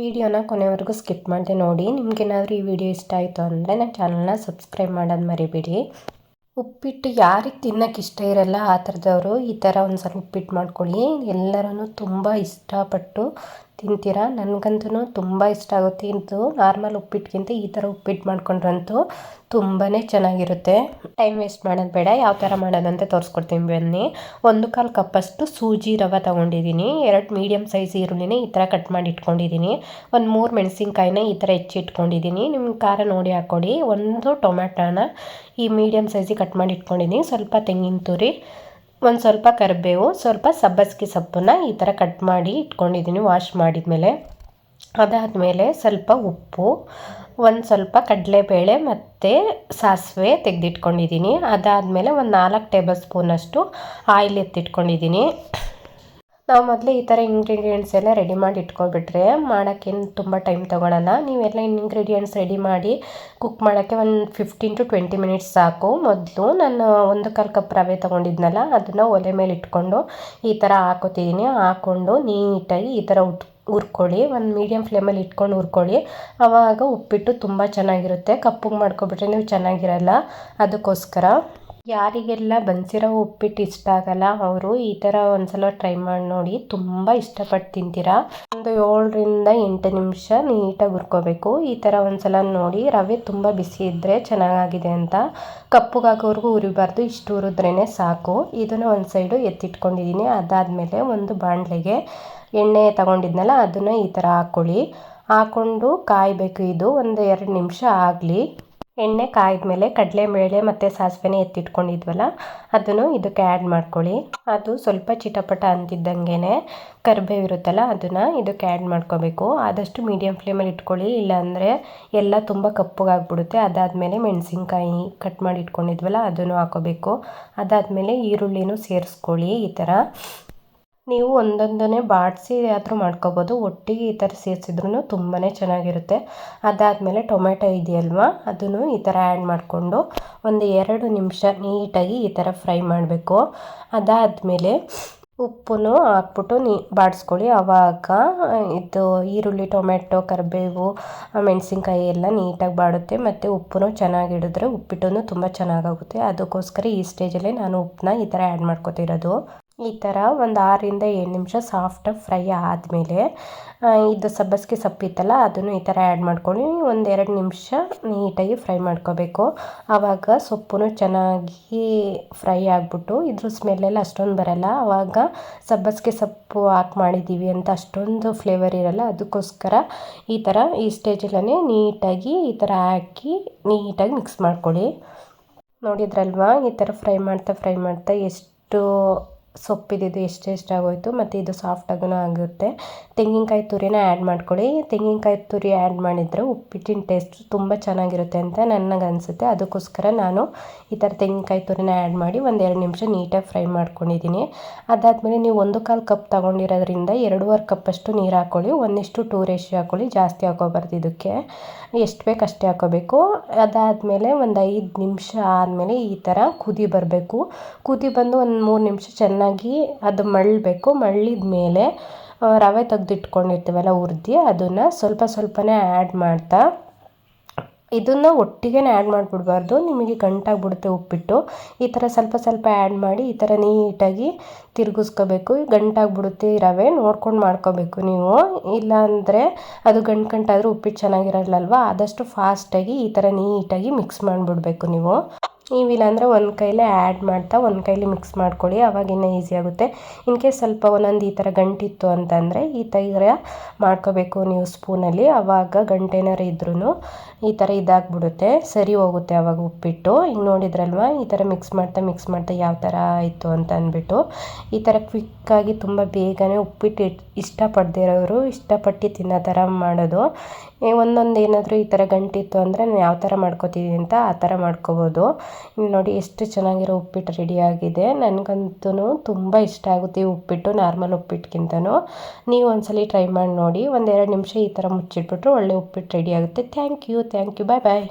ವಿಡಿಯೋನ ಕೊನೆವರೆಗೂ ಸ್ಕಿಪ್ ಮಾಡಿದೆ ನೋಡಿ. ನಿಮ್ಗೇನಾದರೂ ಈ ವಿಡಿಯೋ ಇಷ್ಟ ಆಯಿತು ಅಂದರೆ ನನ್ನ ಚಾನಲ್ನ ಸಬ್ಸ್ಕ್ರೈಬ್ ಮಾಡೋದು ಮರಿಬೇಡಿ. ಉಪ್ಪಿಟ್ಟು ಯಾರಿಗೆ ತಿನ್ನೋಕೆ ಇಷ್ಟ ಇರಲ್ಲ ಆ ಥರದವರು ಈ ಥರ ಒಂದು ಸಲ ಉಪ್ಪಿಟ್ಟು ಮಾಡ್ಕೊಳ್ಳಿ. ಎಲ್ಲರೂ ತುಂಬ ಇಷ್ಟಪಟ್ಟು ತಿಂತೀರಾ? ನನಗಂತೂ ತುಂಬ ಇಷ್ಟ ಆಗುತ್ತೆ. ಇದು ನಾರ್ಮಲ್ ಉಪ್ಪಿಟ್ಟಿಗಿಂತ ಈ ಥರ ಉಪ್ಪಿಟ್ಟು ಮಾಡ್ಕೊಂಡ್ರಂತೂ ತುಂಬಾ ಚೆನ್ನಾಗಿರುತ್ತೆ. ಟೈಮ್ ವೇಸ್ಟ್ ಮಾಡೋದು ಬೇಡ. ಯಾವ ಥರ ಮಾಡೋದಂತ ತೋರಿಸ್ಕೊಡ್ತೀನಿ ಬನ್ನಿ. ಒಂದು ಕಾಲು ಕಪ್ಪಷ್ಟು ಸೂಜಿ ರವೆ ತೊಗೊಂಡಿದ್ದೀನಿ. ಎರಡು ಮೀಡಿಯಮ್ ಸೈಜ್ ಈರುಳ್ಳಿನ ಈ ಥರ ಕಟ್ ಮಾಡಿ ಇಟ್ಕೊಂಡಿದ್ದೀನಿ. ಒಂದು ಮೂರು ಮೆಣಸಿನ್ಕಾಯಿನ ಈ ಥರ ಹೆಚ್ಚಿಟ್ಕೊಂಡಿದ್ದೀನಿ ನಿಮ್ಗೆ ಖಾರ ನೋಡಿ ಹಾಕ್ಕೊಡಿ ಒಂದು ಟೊಮ್ಯಾಟೋನ ಈ ಮೀಡಿಯಮ್ ಸೈಜಿಗೆ ಕಟ್ ಮಾಡಿ ಇಟ್ಕೊಂಡಿದ್ದೀನಿ. ಸ್ವಲ್ಪ ತೆಂಗಿನ ತುರಿ ಒಂದು ಸ್ವಲ್ಪ ಕರಿಬೇವು, ಸ್ವಲ್ಪ ಸಬ್ಬಸ್ಗೆ ಸೊಪ್ಪನ್ನು ಈ ಥರ ಕಟ್ ಮಾಡಿ ಇಟ್ಕೊಂಡಿದ್ದೀನಿ ವಾಶ್ ಮಾಡಿದ್ಮೇಲೆ. ಅದಾದಮೇಲೆ ಸ್ವಲ್ಪ ಉಪ್ಪು, ಒಂದು ಸ್ವಲ್ಪ ಕಡಲೆಬೇಳೆ ಮತ್ತು ಸಾಸಿವೆ ತೆಗೆದಿಟ್ಕೊಂಡಿದ್ದೀನಿ ಅದಾದಮೇಲೆ ಒಂದು ನಾಲ್ಕು ಟೇಬಲ್ ಸ್ಪೂನಷ್ಟು ಆಯಿಲ್ ಎತ್ತಿಟ್ಕೊಂಡಿದ್ದೀನಿ ನಾವು ಮೊದಲೇ ಈ ಥರ ಇಂಗ್ರೀಡಿಯೆಂಟ್ಸ್ ಎಲ್ಲ ರೆಡಿ ಮಾಡಿ ಇಟ್ಕೊಬಿಟ್ರೆ ಮಾಡೋಕ್ಕೇನು ತುಂಬ ಟೈಮ್ ತೊಗೊಳಲ್ಲ. ನೀವೆಲ್ಲ ಇಂಗ್ರೀಡಿಯೆಂಟ್ಸ್ ರೆಡಿ ಮಾಡಿ ಕುಕ್ ಮಾಡೋಕ್ಕೆ ಒಂದು ಫಿಫ್ಟೀನ್ ಟು ಟ್ವೆಂಟಿ ಮಿನಿಟ್ಸ್ ಸಾಕು. ಮೊದಲು ನಾನು ಒಂದು ಕಾಲು ಕಪ್ ರವೆ ತೊಗೊಂಡಿದ್ನಲ್ಲ, ಅದನ್ನು ಒಲೆ ಮೇಲೆ ಇಟ್ಕೊಂಡು ಈ ಥರ ಹಾಕೋತಿದ್ದೀನಿ ಹಾಕ್ಕೊಂಡು ನೀಟಾಗಿ ಈ ಥರ ಉಟ್, ಹುರ್ಕೊಳ್ಳಿ. ಒಂದು ಮೀಡಿಯಮ್ ಫ್ಲೇಮಲ್ಲಿ ಇಟ್ಕೊಂಡು ಹುರ್ಕೊಳ್ಳಿ. ಆವಾಗ ಉಪ್ಪಿಟ್ಟು ತುಂಬ ಚೆನ್ನಾಗಿರುತ್ತೆ. ಕಪ್ಪಗೆ ಮಾಡ್ಕೊಬಿಟ್ರೆ ನೀವು ಚೆನ್ನಾಗಿರಲ್ಲ. ಅದಕ್ಕೋಸ್ಕರ ಯಾರಿಗೆಲ್ಲ ಬನ್ಸಿರೋ ಉಪ್ಪಿಟ್ಟು ಇಷ್ಟ ಆಗಲ್ಲ, ಅವರು ಈ ಥರ ಒಂದ್ಸಲ ಟ್ರೈ ಮಾಡಿ ನೋಡಿ. ತುಂಬ ಇಷ್ಟಪಟ್ಟು ತಿಂತೀರಾ? ಒಂದು ಏಳರಿಂದ ಎಂಟು ನಿಮಿಷ ನೀಟಾಗಿ ಹುರ್ಕೋಬೇಕು. ಈ ಥರ ಒಂದ್ಸಲ ನೋಡಿ. ರವೆ ತುಂಬ ಬಿಸಿ ಇದ್ದರೆ ಚೆನ್ನಾಗಿದೆ ಅಂತ. ಕಪ್ಪುಗಾಗೋವರೆಗೂ ಉರಿಬಾರ್ದು ಇಷ್ಟು ಹುರಿದ್ರೇ ಸಾಕು. ಇದನ್ನು ಒಂದು ಸೈಡು ಎತ್ತಿಟ್ಕೊಂಡಿದ್ದೀನಿ ಅದಾದಮೇಲೆ ಒಂದು ಬಾಣಲೆಗೆ ಎಣ್ಣೆ ತಗೊಂಡಿದ್ನಲ್ಲ, ಅದನ್ನು ಈ ಥರ ಹಾಕ್ಕೊಳ್ಳಿ ಹಾಕ್ಕೊಂಡು ಕಾಯಬೇಕು ಇದು. ಒಂದು ಎರಡು ನಿಮಿಷ ಆಗಲಿ. ಎಣ್ಣೆ ಕಾಯ್ದ ಕಡಲೆ ಬೇಳೆ ಮತ್ತು ಸಾಸಿವೆನೇ ಎತ್ತಿಟ್ಕೊಂಡಿದ್ವಲ್ಲ, ಅದನ್ನು ಇದಕ್ಕೆ ಆ್ಯಡ್ ಮಾಡ್ಕೊಳ್ಳಿ. ಅದು ಸ್ವಲ್ಪ ಚಿಟಪಟ ಅಂತಿದ್ದಂಗೆ ಕರಿಬೇವು ಇರುತ್ತಲ್ಲ, ಅದನ್ನು ಇದಕ್ಕೆ ಆ್ಯಡ್ ಮಾಡ್ಕೋಬೇಕು. ಆದಷ್ಟು ಮೀಡಿಯಮ್ ಫ್ಲೇಮಲ್ಲಿ ಇಟ್ಕೊಳ್ಳಿ, ಇಲ್ಲಾಂದರೆ ಎಲ್ಲ ತುಂಬ ಕಪ್ಪಗಾಗ್ಬಿಡುತ್ತೆ. ಅದಾದಮೇಲೆ ಮೆಣಸಿನ್ಕಾಯಿ ಕಟ್ ಮಾಡಿ ಇಟ್ಕೊಂಡಿದ್ವಲ್ಲ, ಅದನ್ನು ಹಾಕೋಬೇಕು. ಅದಾದಮೇಲೆ ಈರುಳ್ಳಿನೂ ಸೇರಿಸ್ಕೊಳ್ಳಿ, ಈ ಥರ. ನೀವು ಒಂದೊಂದನ್ನೇ ಬಾಡಿಸಿ ಆದರೂ ಮಾಡ್ಕೋಬೋದು. ಒಟ್ಟಿಗೆ ಈ ಥರ ಸೇರಿಸಿದ್ರೂ ತುಂಬಾ ಚೆನ್ನಾಗಿರುತ್ತೆ. ಅದಾದಮೇಲೆ ಟೊಮೆಟೊ ಇದೆಯಲ್ವಾ? ಅದನ್ನು ಈ ಥರ ಆ್ಯಡ್ ಮಾಡಿಕೊಂಡು ಒಂದು ಎರಡು ನಿಮಿಷ ನೀಟಾಗಿ ಈ ಥರ ಫ್ರೈ ಮಾಡಬೇಕು. ಅದಾದಮೇಲೆ ಉಪ್ಪನ್ನು ಹಾಕ್ಬಿಟ್ಟು ನೀ ಬಾಡಿಸ್ಕೊಳ್ಳಿ. ಆವಾಗ ಇದು ಈರುಳ್ಳಿ ಟೊಮೆಟೊ ಕರಿಬೇವು ಮೆಣಸಿನ್ಕಾಯಿ ಎಲ್ಲ ನೀಟಾಗಿ ಬಾಡುತ್ತೆ. ಮತ್ತು ಉಪ್ಪು ಚೆನ್ನಾಗಿ ಹಿಡಿದ್ರೆ ಉಪ್ಪಿಟ್ಟು ತುಂಬ ಚೆನ್ನಾಗಾಗುತ್ತೆ. ಅದಕ್ಕೋಸ್ಕರ ಈ ಸ್ಟೇಜಲ್ಲೇ ನಾನು ಉಪ್ಪನ್ನ ಈ ಥರ ಆ್ಯಡ್ ಮಾಡ್ಕೊತಿರೋದು. ಈ ಥರ ಒಂದು ಆರರಿಂದ ಏಳು ನಿಮಿಷ ಸಾಫ್ಟಾಗಿ ಫ್ರೈ ಆದಮೇಲೆ ಇದು ಸಬ್ಬಸಿಗೆ ಸೊಪ್ಪಿತ್ತಲ್ಲ ಅದನ್ನು ಈ ಥರ ಆ್ಯಡ್ ಮಾಡ್ಕೊಂಡು ಒಂದು ಎರಡು ನಿಮಿಷ ನೀಟಾಗಿ ಫ್ರೈ ಮಾಡ್ಕೋಬೇಕು. ಆವಾಗ ಸೊಪ್ಪು ಚೆನ್ನಾಗಿ ಫ್ರೈ ಆಗಿಬಿಟ್ಟು ಇದ್ರ ಸ್ಮೆಲ್ಲೆಲ್ಲ ಅಷ್ಟೊಂದು ಬರಲ್ಲ. ಆವಾಗ ಸಬ್ಬಸಿಗೆ ಸೊಪ್ಪು ಹಾಕಿ ಮಾಡಿದ್ದೀವಿ ಅಂತ ಅಷ್ಟೊಂದು ಫ್ಲೇವರ್ ಇರಲ್ಲ. ಅದಕ್ಕೋಸ್ಕರ ಈ ಥರ ಈ ಸ್ಟೇಜಲ್ಲೇ ನೀಟಾಗಿ ಈ ಥರ ಹಾಕಿ ನೀಟಾಗಿ ಮಿಕ್ಸ್ ಮಾಡ್ಕೊಳ್ಳಿ. ನೋಡಿದ್ರಲ್ವಾ ಈ ಥರ ಫ್ರೈ ಮಾಡ್ತಾ ಫ್ರೈ ಮಾಡ್ತಾ ಎಷ್ಟು ಸೊಪ್ಪಿದ್ದು ಎಷ್ಟು ಆಗೋಯ್ತು, ಮತ್ತು ಇದು ಸಾಫ್ಟಾಗೂ ಆಗುತ್ತೆ ತೆಂಗಿನಕಾಯಿ ತುರಿನ ಆ್ಯಡ್ ಮಾಡ್ಕೊಳ್ಳಿ. ತೆಂಗಿನಕಾಯಿ ತುರಿ ಆ್ಯಡ್ ಮಾಡಿದರೆ ಉಪ್ಪಿಟ್ಟಿನ ಟೇಸ್ಟ್ ತುಂಬ ಚೆನ್ನಾಗಿರುತ್ತೆ ಅಂತ ನನಗೆ ಅನಿಸುತ್ತೆ ಅದಕ್ಕೋಸ್ಕರ ನಾನು ಈ ಥರ ತೆಂಗಿನಕಾಯಿ ತುರಿನ ಆ್ಯಡ್ ಮಾಡಿ ಒಂದು ಎರಡು ನಿಮಿಷ ನೀಟಾಗಿ ಫ್ರೈ ಮಾಡ್ಕೊಂಡಿದ್ದೀನಿ. ಅದಾದಮೇಲೆ ನೀವು ಒಂದು ಕಾಲು ಕಪ್ ತೊಗೊಂಡಿರೋದ್ರಿಂದ ಎರಡೂವರೆ ಕಪ್ಪಷ್ಟು ನೀರು ಹಾಕ್ಕೊಳ್ಳಿ ಒಂದಿಷ್ಟು ಟೂ ರೇಷಿಯೋ ಹಾಕ್ಕೊಳ್ಳಿ ಜಾಸ್ತಿ ಹಾಕೋಬಾರ್ದು ಇದಕ್ಕೆ. ಎಷ್ಟು ಬೇಕು ಅಷ್ಟೇ ಹಾಕೋಬೇಕು ಅದಾದಮೇಲೆ ಒಂದು ಐದು ನಿಮಿಷ ಆದಮೇಲೆ ಈ ಥರ ಕುದಿ ಬರಬೇಕು. ಕುದಿ ಬಂದು ಒಂದು ಮೂರು ನಿಮಿಷ ಚೆನ್ನಾಗಿ ಅದು ಮಳ್ಳಬೇಕು. ಮಳ್ಳಿದ ಮೇಲೆ ರವೆ ತೆಗ್ದಿಟ್ಕೊಂಡಿರ್ತೀವಲ್ಲ ಉರ್ದಿ ಅದನ್ನು ಸ್ವಲ್ಪ ಸ್ವಲ್ಪನೇ ಆ್ಯಡ್ ಮಾಡ್ತಾ, ಇದನ್ನು ಒಟ್ಟಿಗೆ ಆ್ಯಡ್ ಮಾಡಿಬಿಡ್ಬಾರ್ದು. ನಿಮಗೆ ಗಂಟಾಗ್ಬಿಡುತ್ತೆ ಉಪ್ಪಿಟ್ಟು. ಈ ಥರ ಸ್ವಲ್ಪ ಸ್ವಲ್ಪ ಆ್ಯಡ್ ಮಾಡಿ, ಈ ಥರ ನೀಟಾಗಿ ತಿರುಗಿಸ್ಕೋಬೇಕು. ಗಂಟಾಗ್ಬಿಡುತ್ತೆ ರವೆ, ನೋಡ್ಕೊಂಡು ಮಾಡ್ಕೋಬೇಕು ನೀವು. ಇಲ್ಲಾಂದರೆ, ಅದು ಗಂಟು ಗಂಟಾದರೂ ಉಪ್ಪಿಟ್ಟು ಚೆನ್ನಾಗಿರಲ್ಲಲ್ವ ಆದಷ್ಟು ಫಾಸ್ಟಾಗಿ ಈ ಥರ ನೀಟಾಗಿ ಮಿಕ್ಸ್ ಮಾಡಿಬಿಡ್ಬೇಕು ನೀವು. ನೀವಿಲ್ಲಾಂದರೆ ಒಂದು ಕೈಲೇ ಆ್ಯಡ್ ಮಾಡ್ತಾ, ಒಂದು ಕೈಲಿ ಮಿಕ್ಸ್ ಮಾಡ್ಕೊಳ್ಳಿ, ಅವಾಗ ಇನ್ನೂ ಈಸಿ ಆಗುತ್ತೆ. ಇನ್ ಕೇಸ್ ಸ್ವಲ್ಪ ಒಂದೊಂದು ಈ ಥರ ಗಂಟಿತ್ತು ಅಂತಂದರೆ, ಈ ಥರ ಮಾಡ್ಕೋಬೇಕು ನೀವು ಸ್ಪೂನಲ್ಲಿ ಆವಾಗ ಗಂಟೆನಾರು ಇದ್ರೂ ಈ ಥರ ಇದಾಗ್ಬಿಡುತ್ತೆ, ಸರಿ ಹೋಗುತ್ತೆ ಆವಾಗ ಉಪ್ಪಿಟ್ಟು. ಈಗ ನೋಡಿದ್ರಲ್ವ, ಈ ಥರ ಮಿಕ್ಸ್ ಮಾಡ್ತಾ ಮಿಕ್ಸ್ ಮಾಡ್ತಾ ಯಾವ ಥರ ಆಯಿತು ಅಂತ ಅಂದ್ಬಿಟ್ಟು, ಈ ಥರ ಕ್ವಿಕ್ಕಾಗಿ ತುಂಬ ಬೇಗನೆ ಉಪ್ಪಿಟ್ಟು ಇಷ್ಟಪಡದೇ ಇರೋರು, ಇಷ್ಟಪಟ್ಟು ತಿನ್ನೋ ಥರ ಮಾಡೋದು. ಒಂದೊಂದು ಏನಾದರೂ ಈ ಥರ ಗಂಟಿತ್ತು ಅಂದರೆ ನಾನು ಯಾವ ಥರ ಮಾಡ್ಕೋತೀವಿ ಅಂತ ಆ ಥರ ಮಾಡ್ಕೋಬೋದು. ನೋಡಿ ಎಷ್ಟು ಚೆನ್ನಾಗಿರೋ ಉಪ್ಪಿಟ್ಟು ರೆಡಿಯಾಗಿದೆ ನನಗಂತೂ ತುಂಬ ಇಷ್ಟ ಆಗುತ್ತೆ ಈ ಉಪ್ಪಿಟ್ಟು ನಾರ್ಮಲ್ ಉಪ್ಪಿಟ್ಟಿಗಿಂತನೂ ನೀವು ಒಂದ್ಸಲಿ ಟ್ರೈ ಮಾಡಿ ನೋಡಿ. ಒಂದೆರಡು ನಿಮಿಷ ಈ ಥರ ಮುಚ್ಚಿಟ್ಬಿಟ್ರೆ ಒಳ್ಳೆ ಉಪ್ಪಿಟ್ಟು ರೆಡಿ ಆಗುತ್ತೆ. Thank you thank you bye bye